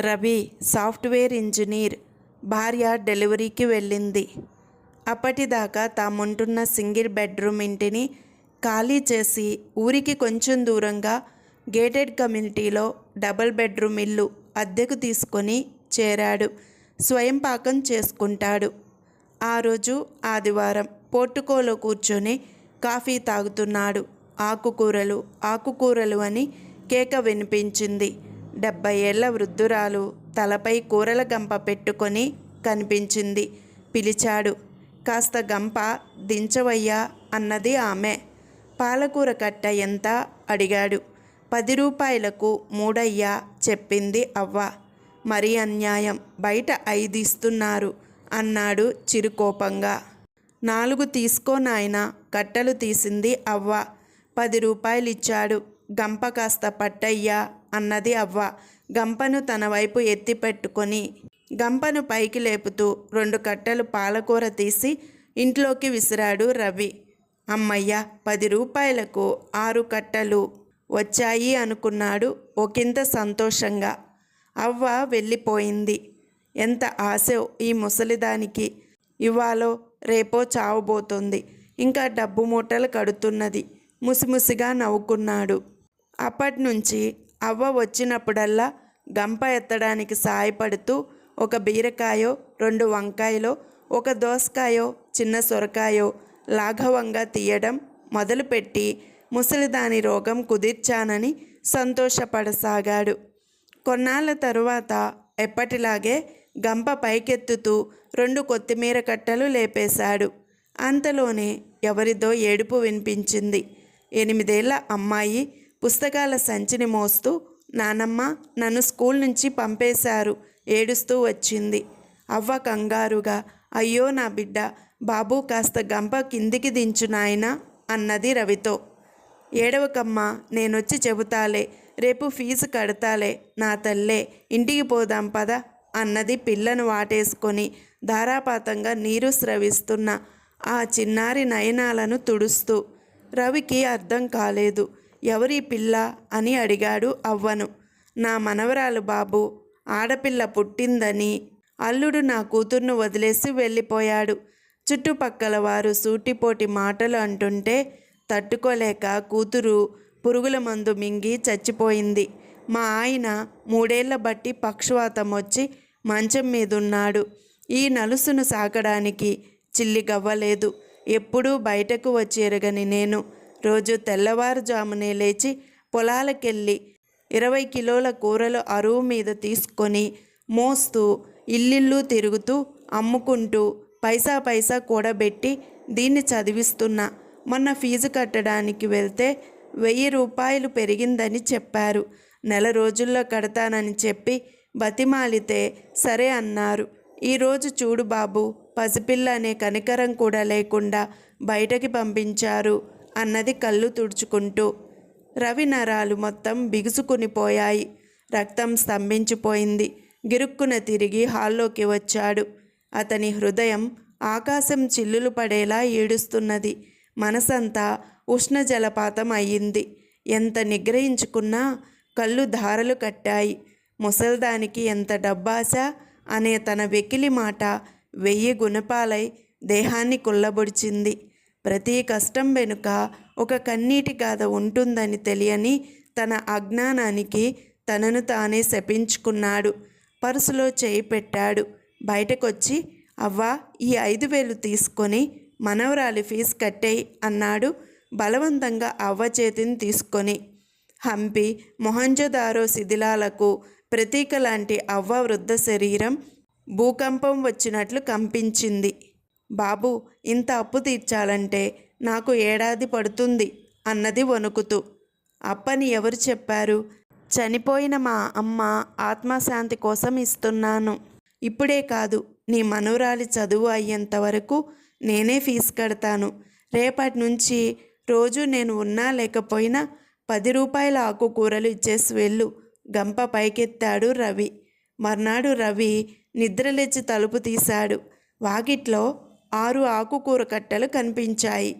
Ravi software engineer భార్య డెలివరీకి వెళ్ళింది. అప్పటిదాకా తాముంటున్న సింగిల్ బెడ్రూమ్ ఇంటిని ఖాళీ చేసి ఊరికి కొంచెం దూరంగా గేటెడ్ కమ్యూనిటీలో డబుల్ బెడ్రూమ్ ఇల్లు అద్దెకు తీసుకొని చేరాడు. స్వయం పాకం చేసుకుంటాడు. ఆ రోజు ఆదివారం పోర్టుకోలో కూర్చొని కాఫీ తాగుతున్నాడు. ఆకుకూరలు ఆకుకూరలు అని కేక వినిపించింది. డెబ్బై ఏళ్ళ వృద్ధురాలు తలపై కూరల గంప పెట్టుకొని కనిపించింది. పిలిచాడు కాస్త గంప దించవయ్యా అన్నది ఆమె. పాలకూర కట్ట ఎంత? అడిగాడు. పది రూపాయలకు మూడయ్యా చెప్పింది అవ్వ. మరీ అన్యాయం బయట ఐదు ఇస్తున్నారు అన్నాడు చిరుకోపంగా. నాలుగు తీసుకో నాయన కట్టలు తీసింది అవ్వ. పది రూపాయలిచ్చాడు గంప కాస్త పట్టయ్యా అన్నది అవ్వ. గంపను తన వైపు ఎత్తిపెట్టుకొని గంపను పైకి లేపుతూ రెండు కట్టలు పాలకూర తీసి ఇంట్లోకి విసిరాడు రవి. అమ్మయ్య పది రూపాయలకు ఆరు కట్టలు వచ్చాయి అనుకున్నాడు ఒకంత సంతోషంగా. అవ్వ వెళ్ళిపోయింది. ఎంత ఆశ ఈ ముసలిదానికి. ఇవాళో రేపో చావబోతోంది ఇంకా డబ్బు మూటలు కడుతున్నది. ముసిముసిగా నవ్వుకున్నాడు. అప్పటినుంచి అవ్వ వచ్చినప్పుడల్లా గంప ఎత్తడానికి సాయపడుతూ ఒక బీరకాయో రెండు వంకాయలో ఒక దోసకాయో చిన్న సొరకాయో లాఘవంగా తీయడం మొదలుపెట్టి ముసలిదాని రోగం కుదిర్చానని సంతోషపడసాగాడు. కొన్నాళ్ళ తరువాత ఎప్పటిలాగే గంప పైకెత్తుతూ రెండు కొత్తిమీర కట్టలు లేపేశాడు. అంతలోనే ఎవరిదో ఏడుపు వినిపించింది. ఎనిమిదేళ్ళ అమ్మాయి పుస్తకాల సంచిని మోస్తూ నానమ్మ నన్ను స్కూల్ నుంచి పంపేశారు ఏడుస్తూ వచ్చింది. అవ్వ కంగారుగా అయ్యో నా బిడ్డ బాబు కాస్త గంప కిందికి దించు నాయనా అన్నది రవితో. ఏడవకమ్మా నేనొచ్చి చెబుతాలే రేపు ఫీజు కడతాలే నా తల్లే ఇంటికి పోదాం పద అన్నది పిల్లను వాటేసుకొని ధారాపాతంగా నీరు స్రవిస్తున్న ఆ చిన్నారి నయనాలను తుడుస్తూ. రవికి అర్థం కాలేదు. ఎవరి పిల్ల అని అడిగాడు అవ్వను. నా మనవరాలు బాబు ఆడపిల్ల పుట్టిందని అల్లుడు నా కూతుర్ను వదిలేసి వెళ్ళిపోయాడు. చుట్టుపక్కల వారు సూటిపోటి మాటలు అంటుంటే తట్టుకోలేక కూతురు పురుగుల మందు మింగి చచ్చిపోయింది. మా ఆయన మూడేళ్ళ బట్టి పక్షవాతం వచ్చి మంచం మీదున్నాడు. ఈ నలుసును సాకడానికి చిల్లి గవ్వలేదు. ఎప్పుడూ బయటకు వచ్చి ఎరగని నేను రోజు తెల్లవారుజామునే లేచి పొలాలకెళ్ళి ఇరవై కిలోల కూరలు అరువు మీద తీసుకొని మోస్తూ ఇల్లిల్లు తిరుగుతూ అమ్ముకుంటూ పైసా పైసా కూడబెట్టి దీన్ని చదివిస్తున్నా. మొన్న ఫీజు కట్టడానికి వెళ్తే వెయ్యి రూపాయలు పెరిగిందని చెప్పారు. నెల రోజుల్లో కడతానని చెప్పి బతిమాలితే సరే అన్నారు. ఈరోజు చూడు బాబు పసిపిల్ల అనే కనికరం కూడా లేకుండా బయటకి పంపించారు. అన్నది కళ్ళు తుడుచుకుంటూ. రవి నరాలు మొత్తం బిగుసుకునిపోయాయి రక్తం స్తంభించిపోయింది. గిరుక్కున తిరిగి హాల్లోకి వచ్చాడు. అతని హృదయం ఆకాశం చిల్లులు పడేలా ఏడుస్తున్నది. మనసంతా ఉష్ణ జలపాతం అయ్యింది. ఎంత నిగ్రహించుకున్నా కళ్ళు ధారలు కట్టాయి. ముసల్దానికి ఎంత డబ్బాశ అనే తన వెకిలి మాట వెయ్యి గుణపాలై దేహాన్ని కుల్లబొడిచింది ప్రతి కష్టం వెనుక ఒక కన్నీటి గాథ ఉంటుందని తెలియని తన అజ్ఞానానికి తనను తానే శపించుకున్నాడు. పర్సులో చేయి పెట్టాడు. బయటకొచ్చి అవ్వా ఈ ఐదు వేలు తీసుకొని మనవరాలి ఫీజు కట్టేయి అన్నాడు బలవంతంగా అవ్వ చేతిని తీసుకొని. హంపి మొహంజదారో శిథిలాలకు ప్రతీక లాంటి అవ్వ వృద్ధ శరీరం భూకంపం వచ్చినట్లు కంపించింది. బాబు ఇంత అప్పు తీర్చాలంటే నాకు ఏడాది పడుతుంది అన్నది వణుకుతూ. అప్పని ఎవరు చెప్పారు? చనిపోయిన మా అమ్మ ఆత్మశాంతి కోసం ఇస్తున్నాను. ఇప్పుడే కాదు నీ మనవరాలి చదువు అయ్యేంత వరకు నేనే ఫీజు కడతాను. రేపటి నుంచి రోజు నేను ఉన్నా లేకపోయినా పది రూపాయల ఆకుకూరలు ఇచ్చేసి వెళ్ళు. గంప పైకెత్తాడు రవి. మర్నాడు రవి నిద్రలేచి తలుపు తీశాడు. వాకిట్లో ఆరు ఆకుకూర కట్టలు కనిపించాయి.